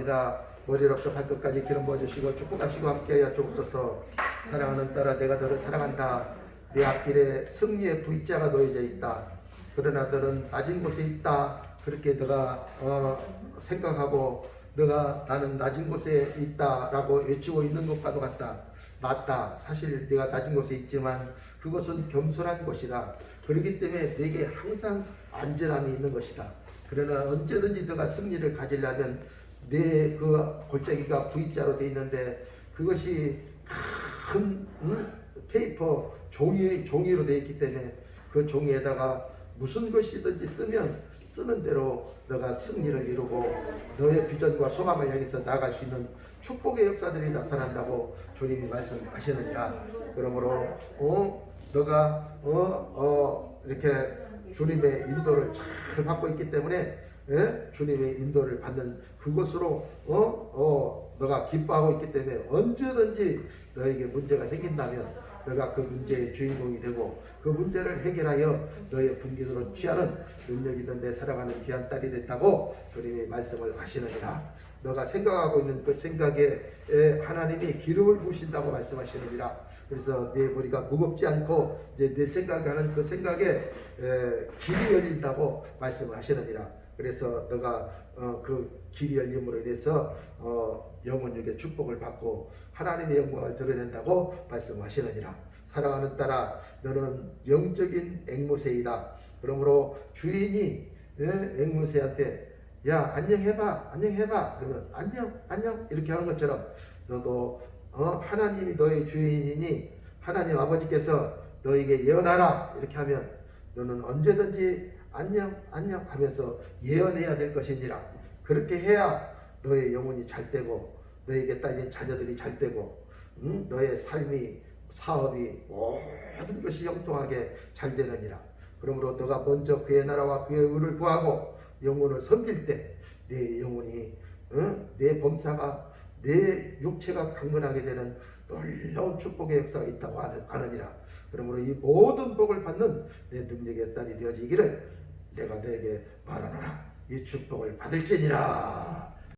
이다. 머리로부터 발끝까지 기름 부어주시고 축복하시고 함께하여 주옵소서 사랑하는 딸아 내가 너를 사랑한다. 내 앞길에 승리의 V자가 놓여져 있다. 그러나 너는 낮은 곳에 있다. 그렇게 너가 어, 생각하고 너가 나는 낮은 곳에 있다라고 외치고 있는 것과도 같다. 맞다. 사실 네가 낮은 곳에 있지만 그것은 겸손한 것이다. 그렇기 때문에 내게 항상 안전함이 있는 것이다. 그러나 언제든지 너가 승리를 가지려면 내그 골짜기가 V자로 돼 있는데 그것이 큰 응? 페이퍼 종이 종이로 돼 있기 때문에 그 종이에다가 무슨 것이든지 쓰면 쓰는 대로 너가 승리를 이루고 너의 비전과 소망을 향해서 나아갈 수 있는 축복의 역사들이 나타난다고 주님이 말씀하시느니라. 그러므로 어? 너가 어 어? 이렇게 주님의 인도를 잘 받고 있기 때문에 예? 주님의 인도를 받는 그것으로 어? 어, 너가 기뻐하고 있기 때문에 언제든지 너에게 문제가 생긴다면 너가 그 문제의 주인공이 되고 그 문제를 해결하여 너의 분기도로 취하는 능력 있는 내 사랑하는 귀한 딸이 됐다고 주님이 말씀을 하시느니라 너가 생각하고 있는 그 생각에 에, 하나님이 기름을 부으신다고 말씀하시느니라 그래서 내 머리가 무겁지 않고 이제 내 생각하는 그 생각에 에, 길이 열린다고 말씀을 하시느니라 그래서 너가 어, 그 길이 열림으로 인해서 어, 영혼육의 축복을 받고 하나님의 영광을 드러낸다고 말씀하시느니라. 사랑하는 딸아 너는 영적인 앵무새이다. 그러므로 주인이 예, 앵무새한테 야 안녕해봐 안녕해봐. 그러면 안녕 안녕. 이렇게 하는 것처럼 너도 어, 하나님이 너의 주인이니 하나님 아버지께서 너에게 예언하라. 이렇게 하면 너는 언제든지 안녕 안녕 하면서 예언해야 될 것이니라 그렇게 해야 너의 영혼이 잘 되고 너에게 딸린 자녀들이 잘 되고 응? 너의 삶이 사업이 모든 것이 형통하게 잘 되느니라 그러므로 너가 먼저 그의 나라와 그의 의를 구하고 영혼을 섬길 때 내 영혼이 응? 내 범사가 내 육체가 강건하게 되는 놀라운 축복의 역사가 있다고 하느니라 그러므로 이 모든 복을 받는 내 능력의 딸이 되어지기를 내가 너에게 말하노라. 이 축복을 받을지니라